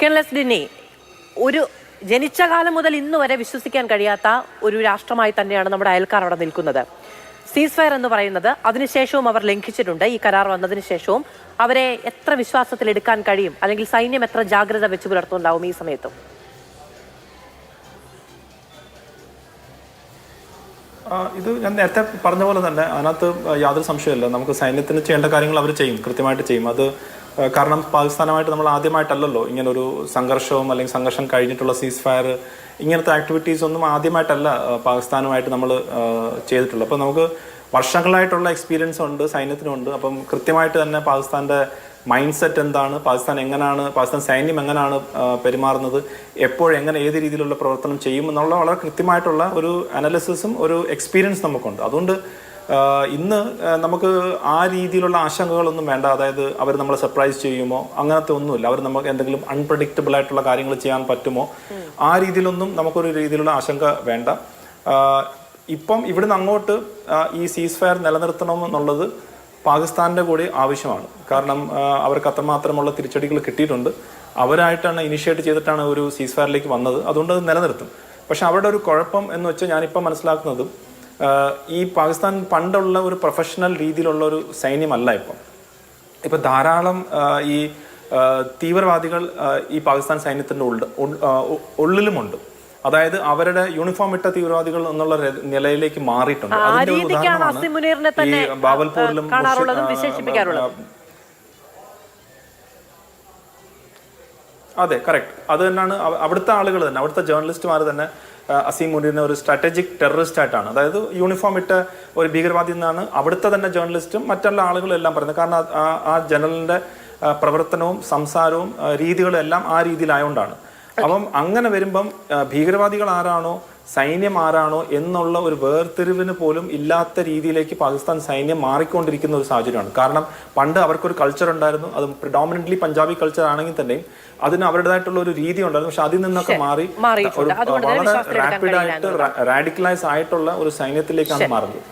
Kerala's ഡിന്നെ ഒരു ജനിച്ച കാലം മുതൽ ഇന്ന് വരെ വിശ്വസിക്കാൻ കഴിയാത്ത ഒരു രാഷ്ട്രമായി തന്നെയാണ് നമ്മുടെ അയൽക്കാർ അവിടെ നിൽക്കുന്നത്. സീസ് ഫയർ എന്ന് പറയുന്നത് അതിനുശേഷവും അവർ ലംഘിച്ചിട്ടുണ്ട്. ഈ കരാർ വന്നതിന് ശേഷവും അവരെ എത്ര വിശ്വാസത്തിൽ എടുക്കാൻ കഴിയും അല്ലെങ്കിൽ സൈന്യം എത്ര ജാഗ്രത വെച്ച് പുലർത്തുന്നുണ്ടാവും ഈ സമയത്തും? ഇത് ഞാൻ നേരത്തെ പറഞ്ഞ പോലെ തന്നെ അതിനകത്ത് യാതൊരു സംശയമില്ല നമുക്ക് സൈന്യത്തിന് ചെയ്യേണ്ട കാര്യങ്ങൾ അവർ ചെയ്യും കൃത്യമായിട്ട് ചെയ്യും. അത് കാരണം പാകിസ്ഥാനുമായിട്ട് നമ്മൾ ആദ്യമായിട്ടല്ലല്ലോ ഇങ്ങനെ ഒരു സംഘർഷവും അല്ലെങ്കിൽ സംഘർഷം കഴിഞ്ഞിട്ടുള്ള സീസ് ഫയർ ഇങ്ങനത്തെ ആക്ടിവിറ്റീസ് ഒന്നും ആദ്യമായിട്ടല്ല പാകിസ്ഥാനുമായിട്ട് നമ്മൾ ചെയ്തിട്ടുള്ളത്. അപ്പോൾ നമുക്ക് വർഷങ്ങളായിട്ടുള്ള എക്സ്പീരിയൻസ് ഉണ്ട് സൈന്യത്തിനുണ്ട് അപ്പം കൃത്യമായിട്ട് തന്നെ പാകിസ്ഥാന്റെ മൈൻഡ് സെറ്റ് എന്താണ്? പാകിസ്ഥാൻ എങ്ങനെയാണ് പാകിസ്ഥാൻ സൈന്യം എങ്ങനെയാണ് പെരുമാറുന്നത്? എപ്പോഴെങ്ങനെ ഏത് രീതിയിലുള്ള പ്രവർത്തനം ചെയ്യും? എന്നുള്ള വളരെ കൃത്യമായിട്ടുള്ള ഒരു അനാലിസിസും ഒരു എക്സ്പീരിയൻസ് നമുക്കുണ്ട്. അതുകൊണ്ട് ഇന്ന് നമുക്ക് ആ രീതിയിലുള്ള ആശങ്കകളൊന്നും വേണ്ട. അതായത് അവർ നമ്മളെ സർപ്രൈസ് ചെയ്യുമോ? അങ്ങനത്തെ ഒന്നുമില്ല. അവർ നമുക്ക് എന്തെങ്കിലും അൺപ്രഡിക്റ്റബിൾ ആയിട്ടുള്ള കാര്യങ്ങൾ ചെയ്യാൻ പറ്റുമോ? ആ രീതിയിലൊന്നും നമുക്കൊരു രീതിയിലുള്ള ആശങ്ക വേണ്ട. ഇപ്പം ഇവിടുന്ന് അങ്ങോട്ട് ഈ സീസ് ഫയർ നിലനിർത്തണം എന്നുള്ളത് പാകിസ്ഥാന്റെ കൂടി ആവശ്യമാണ്. കാരണം അവർക്ക് അത്രമാത്രമുള്ള തിരിച്ചടികൾ കിട്ടിയിട്ടുണ്ട്. അവരായിട്ടാണ് ഇനിഷ്യേറ്റ് ചെയ്തിട്ടാണ് ഒരു സീസ് ഫയറിലേക്ക് വന്നത്. അതുകൊണ്ട് അത് നിലനിർത്തും. പക്ഷെ അവരുടെ ഒരു കുഴപ്പം എന്ന് വെച്ചാൽ ഞാനിപ്പം മനസ്സിലാക്കുന്നത് ഈ പാകിസ്ഥാൻ പണ്ടുള്ള ഒരു പ്രൊഫഷണൽ രീതിയിലുള്ള ഒരു സൈന്യമല്ല ഇപ്പം. ഇപ്പം ധാരാളം ഈ തീവ്രവാദികൾ ഈ പാകിസ്ഥാൻ സൈന്യത്തിന്റെ ഉള്ളിൽ ഉൾ- ആ, ഉ- ഉള്ളിലുമുണ്ട്. അതായത് അവരുടെ യൂണിഫോം ഇട്ട തീവ്രവാദികൾ എന്നുള്ള നിലയിലേക്ക് മാറിയിട്ടുണ്ട്. ബാബൽപൂരിലും അതിന്റെ ഉദാഹരണമാണ് ഈ ബാവൽപൂരിലും ആ, കാണാറുള്ളതും മുർഷി- ആ, വിശേഷിപ്പിക്കാറുള്ളതും. അതെ കറക്റ്റ് അത് തന്നെയാണ് അവ- അവിടുത്തെ ആളുകൾ തന്നെ അവിടുത്തെ ജേർണലിസ്റ്റുമാർ തന്നെ അസീം മുനീറിനെ ഒരു സ്ട്രാറ്റജിക് ടെററിസ്റ്റ് ആയിട്ടാണ്. അതായത് യൂണിഫോം ഇട്ട ഒരു ഭീകരവാദി എന്നാണ് അവിടുത്തെ തന്നെ ജേർണലിസ്റ്റും മറ്റുള്ള ആളുകളും എല്ലാം പറയുന്നത്. കാരണം ആ- ജനറലിന്റെ പ്രവർത്തനവും സംസാരവും ആ, രീതികളും എല്ലാം ആ രീതിയിലായോണ്ടാണ്. അപ്പം അങ്ങനെ വരുമ്പം ഭീകരവാദികൾ ആരാണോ സൈന്യം ആരാണോ എന്നുള്ള ഒരു വേർതിരിവിന് പോലും ഇല്ലാത്ത രീതിയിലേക്ക് പാകിസ്ഥാൻ സൈന്യം മാറിക്കൊണ്ടിരിക്കുന്ന ഒരു സാഹചര്യമാണ്. കാരണം പണ്ട് അവർക്കൊരു കൾച്ചർ ഉണ്ടായിരുന്നു. അത് പ്രിഡോമിനന്റ്ലി പഞ്ചാബി കൾച്ചർ ആണെങ്കിൽ തന്നെയും അതിന് അവരുടേതായിട്ടുള്ള ഒരു രീതി ഉണ്ടായിരുന്നു. പക്ഷെ അതിൽ നിന്നൊക്കെ മാറി വളരെ റാപ്പിഡായിട്ട് റാഡിക്കലൈസ് ആയിട്ടുള്ള ഒരു സൈന്യത്തിലേക്കാണ് മാറുന്നത്